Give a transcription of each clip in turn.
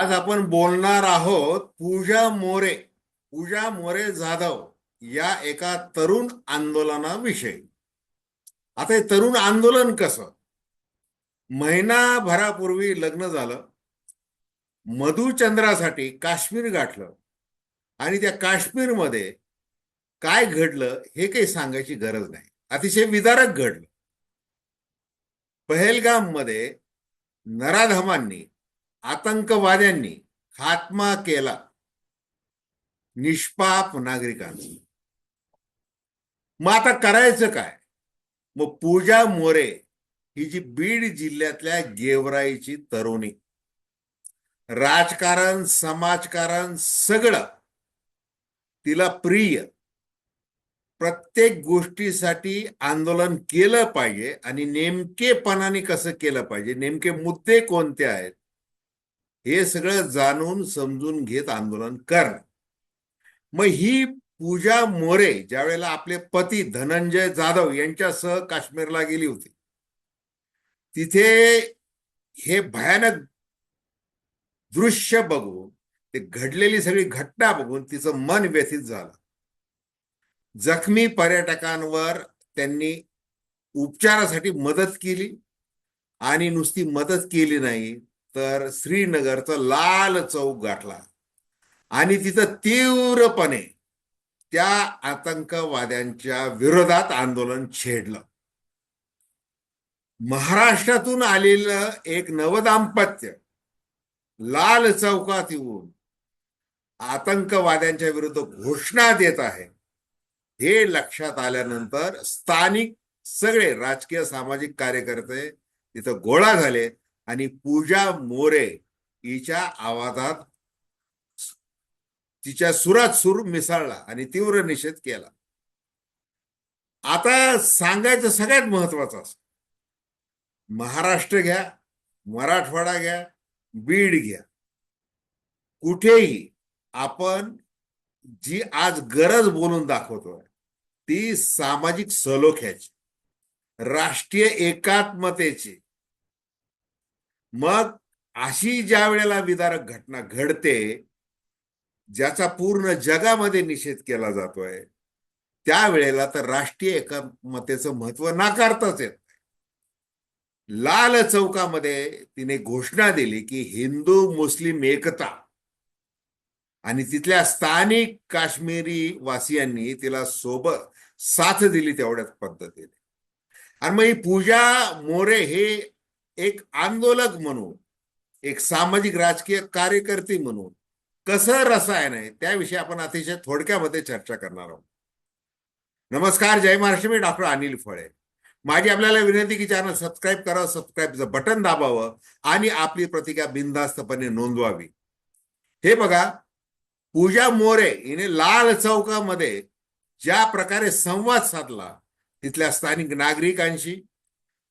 आज आपण बोलणार आहोत पूजा मोरे पूजा मोरे जाधव या एका तरुण आंदोलनाविषयी. आता हे तरुण आंदोलन कसं? महिनाभरापूर्वी लग्न झालं. मधुचंद्रासाठी काश्मीर गाठलं. आणि त्या काश्मीरमध्ये काय घडलं हे काही सांगायची गरज नाही. अतिशय विदारक घडलं. पहेलगाममध्ये नराधमांनी आतंकवाद्यांनी खात्मा केला. निष्पाप नागरिकांचा मग आता करायचं काय? मग पूजा मोरे ही जी बीड जिल्ह्यातल्या गेवराईची तरुणी. राजकारण समाजकारण सगळं तिला प्रिय. प्रत्येक गोष्टीसाठी आंदोलन केलं पाहिजे आणि नेमकेपणाने कसं केलं पाहिजे? नेमके मुद्दे कोणते आहेत? हे सगळं जाणून समजून घेत आंदोलन कर मग ही पूजा मोरे ज्या वेळेला आपले पती धनंजय जाधव यांच्यासह काश्मीरला गेली होती तिथे हे भयानक दृश्य बघून ते घडलेली सगळी घटना बघून तिचं मन व्यथित झालं. जखमी पर्यटकांवर त्यांनी उपचारासाठी मदत केली आणि नुसती मदत केली नाही तर श्रीनगरचा लाल चौक गाठला. आणि तिथं तीव्रपणे त्या आतंकवाद्यांच्या विरोधात आंदोलन छेडलं. महाराष्ट्रातून आलेलं एक नवदाम्पत्य लाल चौकात येऊन आतंकवाद्यांच्या विरुद्ध घोषणा देत आहे हे लक्षात आल्यानंतर स्थानिक सगळे राजकीय सामाजिक कार्यकर्ते तिथं गोळा झाले. आणि पूजा मोरे हिच्या आवाजात तिच्या सुरात सूर मिसळला आणि तीव्र निषेध केला. आता सांगायचं सगळ्यात महत्वाचं असं. महाराष्ट्र घ्या मराठवाडा घ्या बीड घ्या. कुठेही आपण जी आज गरज बोलून दाखवतोय ती सामाजिक सलोख्याची राष्ट्रीय एकात्मतेची मग अशी ज्या वेळेला विदारक घटना घडते ज्याचा पूर्ण जगामध्ये निषेध केला जातोय त्यावेळेला तर राष्ट्रीय एकात्मतेचं महत्त्व नाकारताच येत लाल चौकामध्ये तिने घोषणा दिली की हिंदू मुस्लिम एकता आणि तिथल्या स्थानिक काश्मीरी वासियांनी तिला सोबत साथ दिली तेवढ्याच पद्धतीने. आणि मग ही पूजा मोरे हे एक आंदोलक म्हणून एक सामाजिक राजकीय कार्यकर्ती म्हणून कसं रसायन आहे त्याविषयी आपण अतिशय थोडक्यामध्ये चर्चा करणार आहोत. नमस्कार जय महाराष्ट्र मी डॉक्टर अनिल फळे. माझी आपल्याला विनंती की चॅनल सबस्क्राईब करा सबस्क्राईबचं बटन दाबावं आणि आपली प्रतिक्रिया बिनधास्तपणे नोंदवावी. हे बघा पूजा मोरे हिने लाल चौकामध्ये ज्या प्रकारे संवाद साधला तिथल्या स्थानिक नागरिकांशी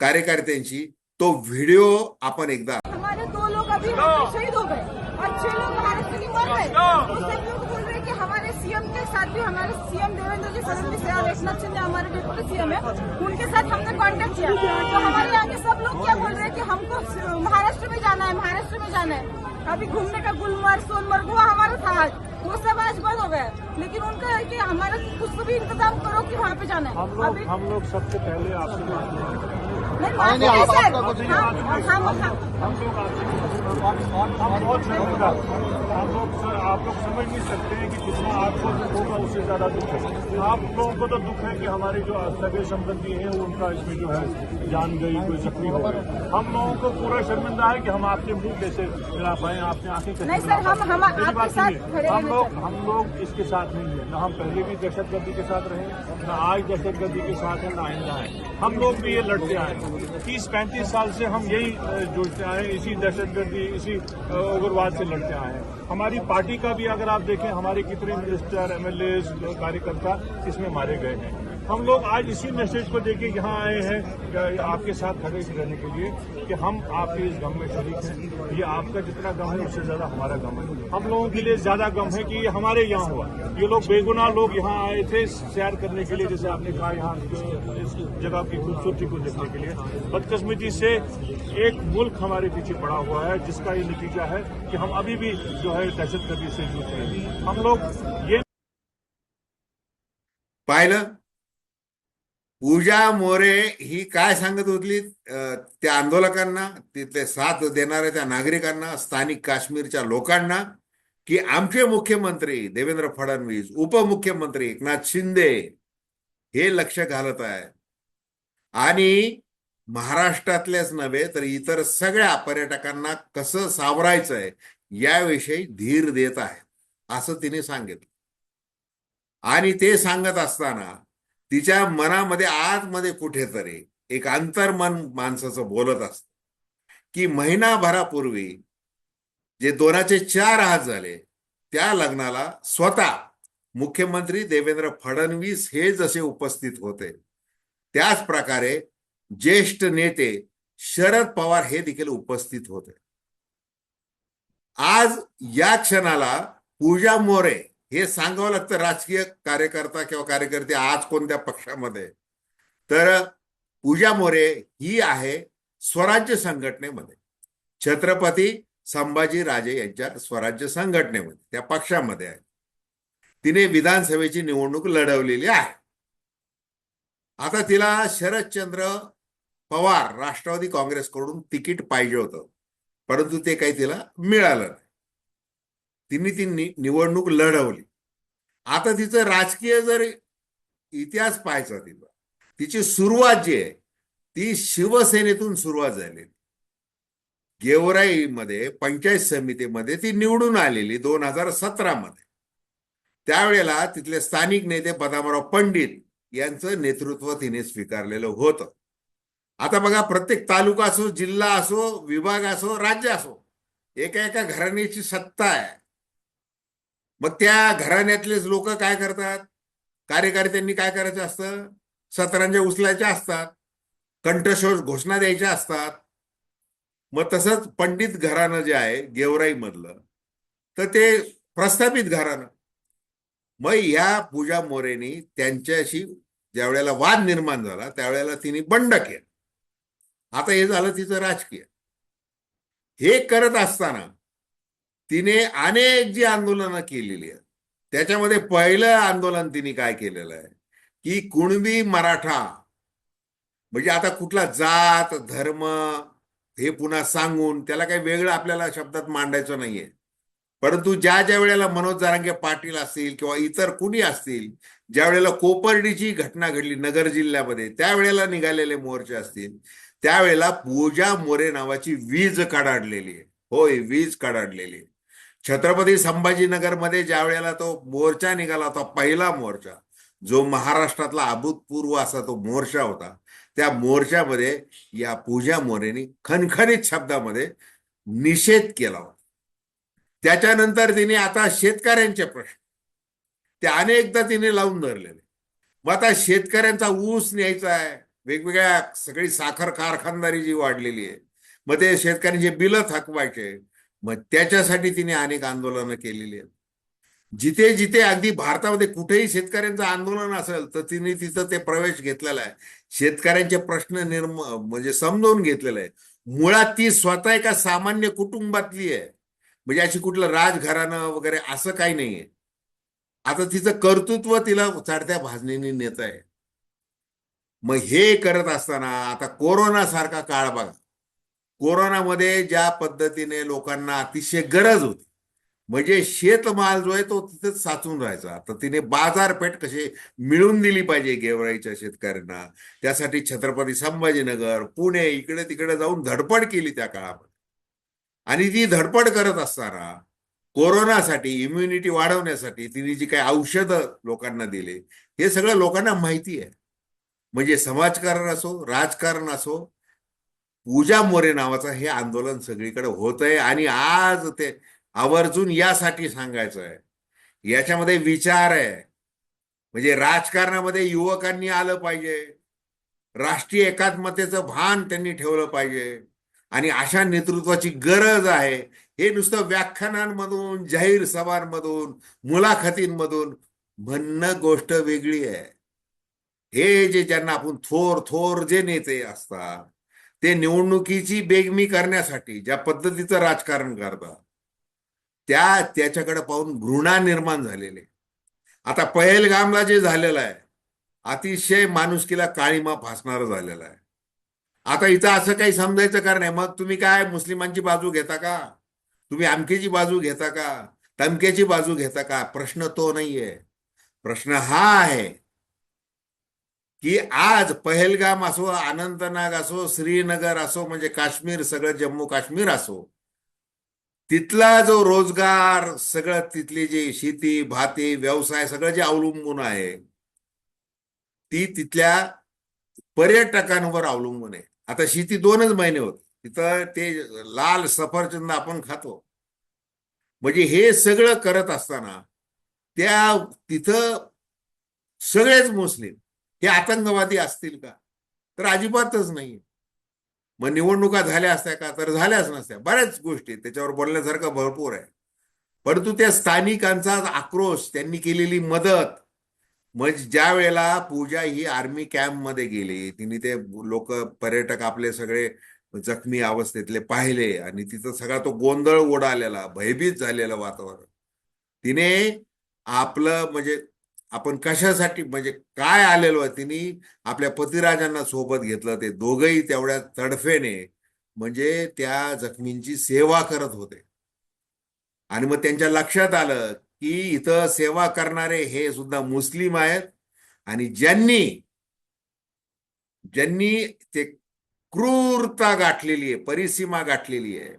कार्यकर्त्यांशी तो व्हिडिओ आपण एकदा हमारे दो लोग अभी शहीद हो गए। और छह लोग महाराष्ट्र के मर गए। तो सब लोग बोल रहे हैं कि हमारे सीएम के साथ भी हमारे सीएम देवेंद्र जी फडणवीस एकनाथ शिंदे हमारे डिप्टी सीएम है। उनके साथ हमने कांटेक्ट किया। तो हमारे यहाँ के सब लोग क्या बोल रहे हैं कि हमको महाराष्ट्र में जाना है महाराष्ट्र में जाना है। अभी घूमने का गुलमर्ग सोनमर्ग वो हमारा था आज। वो सब आज बंद हो गया। लेकिन उनका है कि हमारा कुछ भी इंतज़ाम करो कि वहाँ पे जाना हम है लोग हम लोग सबसे पहले आपसे नहीं मानते हैं सर हम हम हम लोग सर आप लोग समझ नहीं सकते हैं कि जितना आपको दुख होगा उससे ज़्यादा दुख है आप लोगों को तो दुख है कि हमारे जो सगे संबंधी हैं उनका इसमें जो है जान गई कोई जख्मी हो हम लोगों को पूरा शर्मिंदा है कि हम आपके मुँह कैसे मिला पाए आपने आँखें कैसे सर, हम- हम हम लोग हम लोग इसके साथ नहीं है। न हम पहले भी दहशतगर्दी के साथ रहे न आज दहशतगर्दी के साथ है न आइंदा है। हम लोग भी ये लड़ते आए तीस पैंतीस साल से हम यही जूझते आए इसी दहशतगर्दी इसी इसी उग्रवाद से लड़ते आए हैं। हमारी पार्टी का भी अगर आप देखें हमारे कितने मिनिस्टर एमएलए कार्यकर्ता इसमें मारे गए हैं। हम लोग आज इसी मैसेज को देके यहाँ आए हैं आपके साथ खड़े रहने के लिए, कि हम आपके इस गम में शरीक हैं। ये आपका जितना गम है, उससे ज़्यादा हमारा गम है। हम लोगों के लिए ज़्यादा गम है कि ये हमारे यहाँ हुआ। ये लोग बेगुनाह लोग यहाँ आए थे सैर करने के लिए, जैसे आपने कहा यहाँ इस जगह की खूबसूरती को देखने के लिए। बदकिस्मती से एक मुल्क हमारे पीछे पड़ा हुआ है, जिसका ये नतीजा है कि हम अभी भी जो है दहशतगर्दी से जूझ रहे हैं। हम लोग ये पाहिलं पूजा मोरे ही काय सांगत होती? त्या आंदोलकांना तिथले साथ देणाऱ्या त्या नागरिकांना स्थानिक काश्मीरच्या लोकांना की आमचे मुख्यमंत्री देवेंद्र फडणवीस उपमुख्यमंत्री एकनाथ शिंदे हे लक्ष घालत आहे आणि महाराष्ट्रातलेच नव्हे तर इतर सगळ्या पर्यटकांना कसं सावरायचंय याविषयी धीर देत आहे असं तिने सांगितलं. आणि ते सांगत असताना तिच्या मनामध्ये आतमध्ये कुठेतरी एक अंतर्मन माणसाचं बोलत असत. की महिनाभरापूर्वी जे दोनाचे चार हात झाले त्या लग्नाला स्वतः मुख्यमंत्री देवेंद्र फडणवीस हे जसे उपस्थित होते त्याच प्रकारे ज्येष्ठ नेते शरद पवार हे देखील उपस्थित होते. आज या क्षणाला पूजा मोरे हे सांगावं लागतं राजकीय कार्यकर्ता किंवा कार्यकर्ते आज कोणत्या पक्षामध्ये. तर पूजा मोरे ही आहे स्वराज्य संघटनेमध्ये. छत्रपती संभाजी राजे यांच्या स्वराज्य संघटनेमध्ये त्या पक्षामध्ये आहे. तिने विधानसभेची निवडणूक लढवलेली आहे. आता तिला शरदचंद्र पवार राष्ट्रवादी काँग्रेसकडून तिकीट पाहिजे होतं. परंतु ते काही तिला मिळालं नाही. तिने ती निवडणूक लढवली. आता तिचं राजकीय जर इतिहास पाहायचा तिचा तिची सुरुवात जी आहे ती शिवसेनेतून सुरुवात झालेली गेवराईमध्ये पंचायत समितीमध्ये ती निवडून आलेली दोन हजार सतरा मध्ये त्यावेळेला तिथले स्थानिक नेते पदामराव पंडित यांचं नेतृत्व तिने स्वीकारलेलं होतं. आता बघा प्रत्येक तालुका असो जिल्हा असो विभाग असो राज्य असो एका एका घराण्याची सत्ता आहे. मग त्या घराण्यातलेच लोक काय करतात? कार्यकर्त्यांनी काय करायचं असतं? सतरांच्या उचलायच्या असतात. कंठशोष घोषणा द्यायच्या असतात. मग तसंच पंडित घराणं जे आहे गेवराई मधलं तर ते प्रस्थापित घराणं. मग या पूजा मोरेनी त्यांच्याशी ज्या वेळेला वाद निर्माण झाला त्यावेळेला तिने बंड केलं. आता हे झालं तिचं राजकीय. हे करत असताना तिने अनेक जी आंदोलनं केलेली आहेत त्याच्यामध्ये पहिलं आंदोलन तिने काय केलेलं आहे? की कुणबी मराठा म्हणजे आता कुठला जात धर्म हे पुन्हा सांगून त्याला काही वेगळं आपल्याला शब्दात मांडायचं नाहीये. परंतु ज्या ज्या वेळेला मनोज जारांगे पाटील असतील किंवा इतर कुणी असतील ज्या वेळेला कोपर्डीची घटना घडली नगर जिल्ह्यामध्ये त्यावेळेला निघालेले मोर्चे असतील त्यावेळेला पूजा मोरे नावाची वीज कडाडलेली आहे. होय वीज कडाडलेली आहे. छत्रपती संभाजीनगरमध्ये ज्या वेळेला तो मोर्चा निघाला होता पहिला मोर्चा जो महाराष्ट्रातला अभूतपूर्व असा तो मोर्चा होता त्या मोर्चामध्ये या पूजा मोरेनी खणखणीत शब्दामध्ये निषेध केला होता. त्याच्यानंतर तिने आता शेतकऱ्यांचे प्रश्न ते अनेकदा तिने लावून धरलेले. मग आता शेतकऱ्यांचा ऊस न्यायचा आहे वेगवेगळ्या सगळी साखर कारखानदारी जी वाढलेली आहे मग ते शेतकऱ्यांचे बिलं थकवायचे मग त्याच्यासाठी तिने अनेक आंदोलनं केलेली आहेत. जिथे जिथे अगदी भारतामध्ये कुठेही शेतकऱ्यांचं आंदोलन असेल तर तिने तिथं ते प्रवेश घेतलेला आहे. शेतकऱ्यांचे प्रश्न निर्म म्हणजे समजावून घेतलेला आहे मुळात ती स्वतः एका सामान्य कुटुंबातली आहे. म्हणजे अशी कुठलं राजघराणं वगैरे असं काही नाहीये आता तिचं कर्तृत्व तिला चढत्या भाजणीने नेत आहे मग हे करत असताना आता कोरोना सारखा काळ बघा. कोरोनामध्ये ज्या पद्धतीने लोकांना अतिशय गरज होती म्हणजे शेतमाल जो आहे तो तिथेच साचून राहायचा. तर तिने बाजारपेठ कशी मिळून दिली पाहिजे गेवराईच्या शेतकऱ्यांना. त्यासाठी छत्रपती संभाजीनगर पुणे इकडे तिकडे जाऊन धडपड केली त्या काळामध्ये. आणि ती धडपड करत असताना कोरोनासाठी इम्युनिटी वाढवण्यासाठी तिने जी काही औषधं लोकांना दिले हे सगळं लोकांना माहिती आहे. म्हणजे समाजकारण असो राजकारण असो पूजा मोरे नावाचं हे आंदोलन सगळीकडे होत आहे आणि आज ते आवर्जून यासाठी सांगायचं आहे. याच्यामध्ये विचार आहे. म्हणजे राजकारणामध्ये युवकांनी आलं पाहिजे. राष्ट्रीय एकात्मतेचं भान त्यांनी ठेवलं पाहिजे. आणि अशा नेतृत्वाची गरज आहे. हे नुसतं व्याख्यानांमधून जाहीर सभांमधून मुलाखतींमधून म्हणणं गोष्ट वेगळी आहे. हे जे ज्यांना आपण थोर थोर जे नेते असतात ते निवडणुकीची बेगमी करण्यासाठी ज्या पद्धतीचं राजकारण करतात त्या त्याच्याकडे पाहून घृणा निर्माण झालेले. आता पहेलगामला जे झालेलं आहे अतिशय माणुसकीला काळीमा फासणारं झालेलं आहे. आता इथं असं काही समजायचं कारण आहे. मग तुम्ही काय मुस्लिमांची बाजू घेता का? तुम्ही आमकेची बाजू घेता का? तमक्याची बाजू घेता का? प्रश्न तो नाहीये. प्रश्न हा आहे की आज पहलगाम असो अनंतनाग असो श्रीनगर असो म्हणजे काश्मीर सगळं जम्मू काश्मीर असो तिथला जो रोजगार सगळं तिथली जी शेती भाती व्यवसाय सगळं जे अवलंबून आहे ती तिथल्या पर्यटकांवर अवलंबून आहे. आता शेती दोनच महिने होते. तिथं ते लाल सफरचंद आपण खातो. म्हणजे हे सगळं करत असताना त्या तिथं सगळेच मुस्लिम हे आतंकवादी असतील का? तर अजिबातच नाही मग निवडणुका झाल्या असत्या का? तर झाल्याच नसत्या. बऱ्याच गोष्टी त्याच्यावर बोलण्यासारखं भरपूर आहे. परंतु त्या स्थानिकांचा आक्रोश त्यांनी केलेली मदत मग ज्या वेळेला पूजा ही आर्मी कॅम्पमध्ये गेली तिने ते लोक पर्यटक आपले सगळे जखमी अवस्थेतले पाहिले आणि तिथं सगळा तो गोंधळ उडालेला भयभीत झालेलं वातावरण. तिने आपलं म्हणजे आपण कशासाठी म्हणजे काय आलेलो आहे तिने आपल्या पतिराजांना सोबत घेतलं. ते दोघही तेवढ्या तडफेने म्हणजे त्या जखमींची सेवा करत होते. आणि मग त्यांच्या लक्षात आलं की इथं सेवा करणारे हे सुद्धा मुस्लिम आहेत. आणि ज्यांनी ज्यांनी ते क्रूरता गाठलेली आहे परिसीमा गाठलेली आहे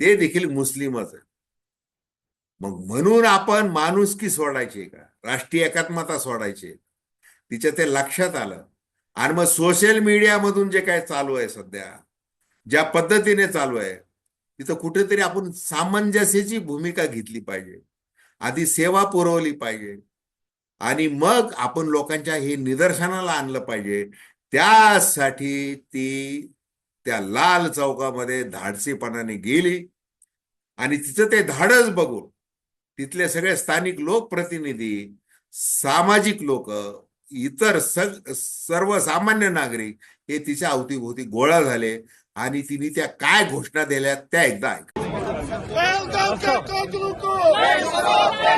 ते देखील मुस्लिमच आहे मग म्हणून आपण माणुसकी सोडायची का? राष्ट्रीय एकात्मता सोडायची तिच्या ते लक्षात आलं. आणि मग सोशल मीडियामधून जे काय चालू आहे सध्या ज्या पद्धतीने चालू आहे तिथं कुठेतरी आपण सामंजस्याची भूमिका घेतली पाहिजे. आधी सेवा पुरवली पाहिजे. आणि मग आपण लोकांच्या हे निदर्शनाला आणलं पाहिजे. त्यासाठी ती त्या लाल चौकामध्ये धाडसीपणाने गेली. आणि तिचं ते धाडस बघून तिथले सगळे स्थानिक लोकप्रतिनिधी सामाजिक लोक इतर सग सर्वसामान्य नागरिक हे तिच्या अवतीभोवती गोळा झाले आणि तिने त्या काय घोषणा दिल्या त्या एकदा ऐक पहलगाम के कातिलों को पहलगाम के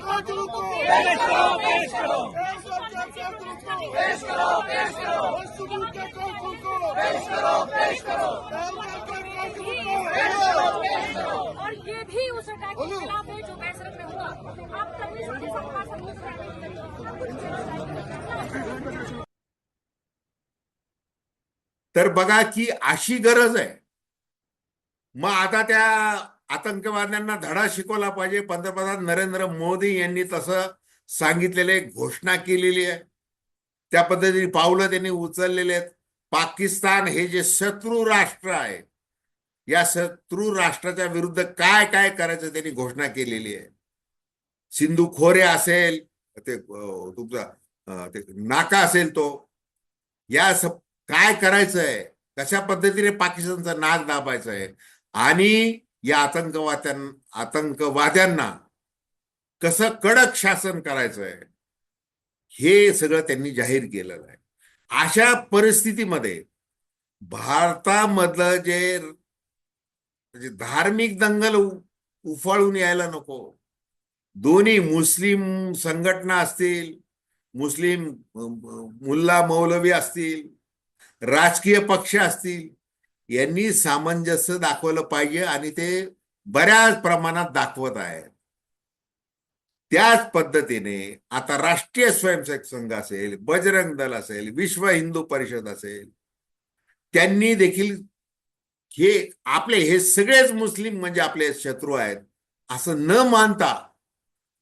कातिलों को पहलगाम के कातिलों को सबूत के कातिलों को पहलगाम के कातिलों को और ये भी उस अटैक के खिलाफ है जो में हुआ आप तर बघा की अशी गरज आहे. मग आता त्या आतंकवाद्यांना धडा शिकवला पाहिजे. पंतप्रधान नरेंद्र मोदी यांनी तसं सांगितलेले घोषणा केलेली आहे. त्या पद्धतीने पावलं त्यांनी उचललेले आहेत. पाकिस्तान हे जे शत्रू राष्ट्र आहे या शत्रू राष्ट्राच्या विरुद्ध काय काय करायचं त्यांनी घोषणा केलेली आहे. सिंधू खोरे असेल ते तुमचा ते नाका असेल तो. या सब काय करायचं आहे कशा पद्धतीने पाकिस्तानचा नाक दाबायचा आहे आणि या आतंकवाद्यां आतंकवाद्यांना कसं कडक शासन करायचं आहे हे सगळं त्यांनी जाहीर केलेलं आहे. अशा परिस्थितीमध्ये भारतामधलं जे म्हणजे धार्मिक दंगल उफाळून यायला नको. दोन्ही मुस्लिम संघटना असतील मुस्लिम मुल्ला मौलवी असतील राजकीय पक्ष असतील यांनी सामंजस्य दाखवलं पाहिजे आणि ते बऱ्याच प्रमाणात दाखवत आहेत. त्याच पद्धतीने आता राष्ट्रीय स्वयंसेवक संघ असेल बजरंग दल असेल विश्व हिंदू परिषद असेल त्यांनी देखील हे आपले हे सगळेच मुस्लिम म्हणजे आपले शत्रू आहेत असं न मानता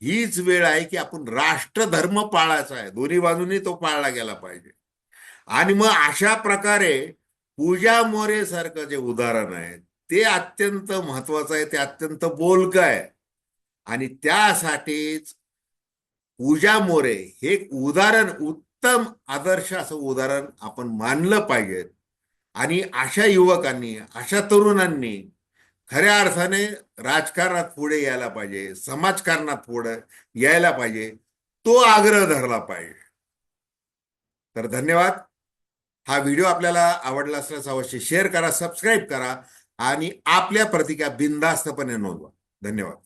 हीच वेळ आहे की आपण राष्ट्रधर्म पाळायचा आहे. दोन्ही बाजूनी तो पाळला गेला पाहिजे. आणि मग अशा प्रकारे पूजा मोरे सारखं जे उदाहरण आहे ते अत्यंत महत्वाचं आहे ते अत्यंत बोलकं आहे. आणि त्यासाठीच पूजा मोरे हे उदाहरण उत्तम आदर्श असं उदाहरण आपण मानलं पाहिजे. आणि अशा युवकांनी अशा तरुणांनी खऱ्या अर्थाने राजकारणात पुढे यायला पाहिजे समाजकारणात पुढे यायला पाहिजे तो आग्रह धरला पाहिजे. तर धन्यवाद. हा व्हिडिओ आपल्याला आवडला असल्यास अवश्य शेअर करा सबस्क्राईब करा आणि आपल्या प्रतिका बिनधास्तपणे नोंदवा. धन्यवाद.